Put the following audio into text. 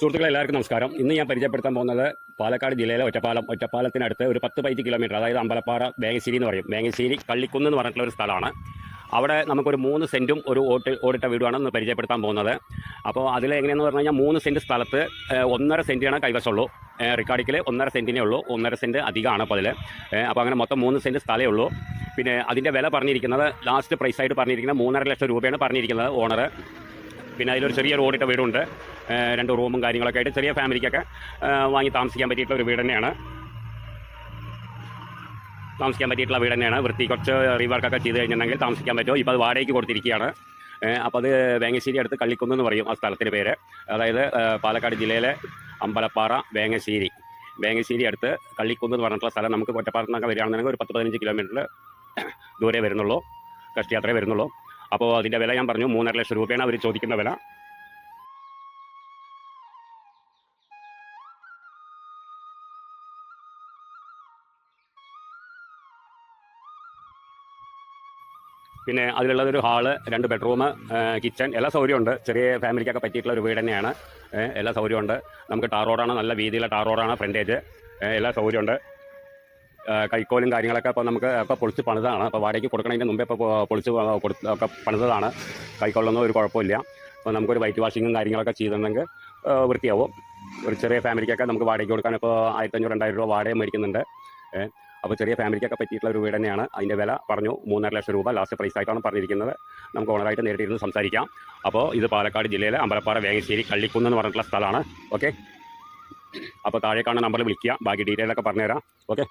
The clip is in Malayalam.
സുഹൃത്തുക്കളെ എല്ലാവർക്കും നമസ്കാരം. ഇന്ന് ഞാൻ പരിചയപ്പെടുത്താൻ പോകുന്നത് പാലക്കാട് ജില്ലയിലെ ഒറ്റപ്പാലം. ഒറ്റപ്പാലത്തിനടുത്ത് ഒരു പത്ത് പതിനഞ്ച് കിലോമീറ്റർ അതായത് അമ്പലപ്പാറ വേങ്ങശ്ശേരി എന്ന് പറയും. വേങ്ങശ്ശേരി കള്ളിക്കുന്ന് എന്ന് പറഞ്ഞിട്ടുള്ള ഒരു സ്ഥലമാണ്. അവിടെ നമുക്കൊരു മൂന്ന് സെന്റും ഒരു ഓട്ട് ഓടിട്ട വീടുമാണ് ഇന്ന് പരിചയപ്പെടുത്താൻ പോകുന്നത്. അപ്പോൾ അതിൽ എങ്ങനെയെന്ന് പറഞ്ഞു കഴിഞ്ഞാൽ മൂന്ന് സെന്റ് സ്ഥലത്ത് ഒന്നര സെന്റിനാണ് കൈവശമുള്ളൂ. റിക്കാർഡിക്കിൽ ഒന്നര സെന്റിനേ ഉള്ളൂ. ഒന്നര സെന്റ് അധികമാണ് അപ്പോൾ അതിൽ അപ്പോൾ അങ്ങനെ മൊത്തം മൂന്ന് സെന്റ് സ്ഥലമേ ഉള്ളൂ. പിന്നെ അതിന്റെ വില പറഞ്ഞിരിക്കുന്നത് ലാസ്റ്റ് പ്രൈസായിട്ട് പറഞ്ഞിരിക്കുന്നത് മൂന്നര ലക്ഷം രൂപയാണ് പറഞ്ഞിരിക്കുന്നത് ഓണർ പിന്നെ അതിലൊരു ചെറിയ ഓടിട്ട വീടുണ്ട്. രണ്ട് റൂമും കാര്യങ്ങളൊക്കെ ആയിട്ട് ചെറിയ ഫാമിലിക്കൊക്കെ വാങ്ങി താമസിക്കാൻ പറ്റിയിട്ടുള്ള ഒരു വീട് തന്നെയാണ്. താമസിക്കാൻ പറ്റിയിട്ടുള്ള വീട് തന്നെയാണ്. വൃത്തി കുറച്ച് റീവർക്കൊക്കെ ചെയ്ത് കഴിഞ്ഞിട്ടുണ്ടെങ്കിൽ താമസിക്കാൻ പറ്റുമോ? ഇപ്പോൾ അത് വാടകയ്ക്ക് കൊടുത്തിരിക്കുകയാണ്. അപ്പോൾ അത് വേങ്ങശ്ശേരി അടുത്ത് കള്ളിക്കുന്ന് എന്ന് പറയും ആ സ്ഥലത്തിന്റെ പേര്. അതായത് പാലക്കാട് ജില്ലയിലെ അമ്പലപ്പാറ വേങ്ങശ്ശേരി. വേങ്ങശ്ശേരി അടുത്ത് കള്ളിക്കുന്ന് എന്ന് പറഞ്ഞിട്ടുള്ള സ്ഥലം നമുക്ക് ഒറ്റപ്പാലത്ത് നിന്നൊക്കെ വരികയാണെന്നുണ്ടെങ്കിൽ ഒരു പത്ത് പതിനഞ്ച് കിലോമീറ്റർ ദൂരെ വരുന്നുള്ളൂ. കഷ്ടിയാത്രേ വരുന്നുള്ളൂ. അപ്പോൾ അതിന്റെ വില ഞാൻ പറഞ്ഞു മൂന്നര ലക്ഷം രൂപയാണ് അവർ ചോദിക്കുന്ന വില. പിന്നെ അതിലുള്ളതൊരു ഹാൾ രണ്ട് ബെഡ്റൂം കിച്ചൺ എല്ലാ സൗകര്യമുണ്ട് ചെറിയ ഫാമിലിക്കൊക്കെ പറ്റിയിട്ടുള്ള ഒരു വീട് തന്നെയാണ്. എല്ലാ സൗകര്യമുണ്ട് നമുക്ക് ടാർ റോഡാണ് നല്ല വീതിയിലുള്ള ടാർ റോഡാണ് ഫ്രണ്ടേജ്. എല്ലാ സൗകര്യമുണ്ട് കൈക്കോലും കാര്യങ്ങളൊക്കെ ഇപ്പോൾ നമുക്ക് ഒക്കെ പൊളിച്ച് പണിതാണ്. അപ്പോൾ വാടകയ്ക്ക് കൊടുക്കണതിന്റെ മുമ്പേ ഇപ്പോൾ പൊളിച്ച് കൊടുത്ത് ഒക്കെ പണിതതാണ്. കൈക്കോളൊന്നും ഒരു കുഴപ്പമില്ല. അപ്പോൾ നമുക്കൊരു വൈറ്റ് വാഷിങ്ങും കാര്യങ്ങളൊക്കെ ചെയ്തിട്ടുണ്ടെങ്കിൽ വൃത്തിയാവും. ഒരു ചെറിയ ഫാമിലിക്കൊക്കെ നമുക്ക് വാടകയ്ക്ക് കൊടുക്കാൻ ഇപ്പോൾ ആയിരത്തഞ്ഞൂറ് രണ്ടായിരം രൂപ വാടക മേടിക്കുന്നുണ്ട്. അപ്പോൾ ചെറിയ ഫാമിലിക്കൊക്കെ പറ്റിയിട്ടുള്ള ഒരു വീട് തന്നെയാണ് അതിന്റെ വില. പറഞ്ഞു മൂന്നര ലക്ഷം രൂപ ലാസ്റ്റ് പ്രൈസ് ആയിട്ടാണ് പറഞ്ഞിരിക്കുന്നത്. നമുക്ക് ഓണറായിട്ട് നേരിട്ടിരുന്ന് സംസാരിക്കാം. അപ്പോൾ ഇത് പാലക്കാട് ജില്ലയിലെ അമ്പലപ്പാറ വേങ്ങശ്ശേരി കള്ളിക്കുന്ന് എന്ന് പറഞ്ഞിട്ടുള്ള സ്ഥലമാണ്. ഓക്കെ? അപ്പോൾ താഴെ കാണുന്ന നമ്പറിൽ വിളിക്കുക. ബാക്കി ഡീറ്റെയിൽ ഒക്കെ പറഞ്ഞുതരാം. ഓക്കെ?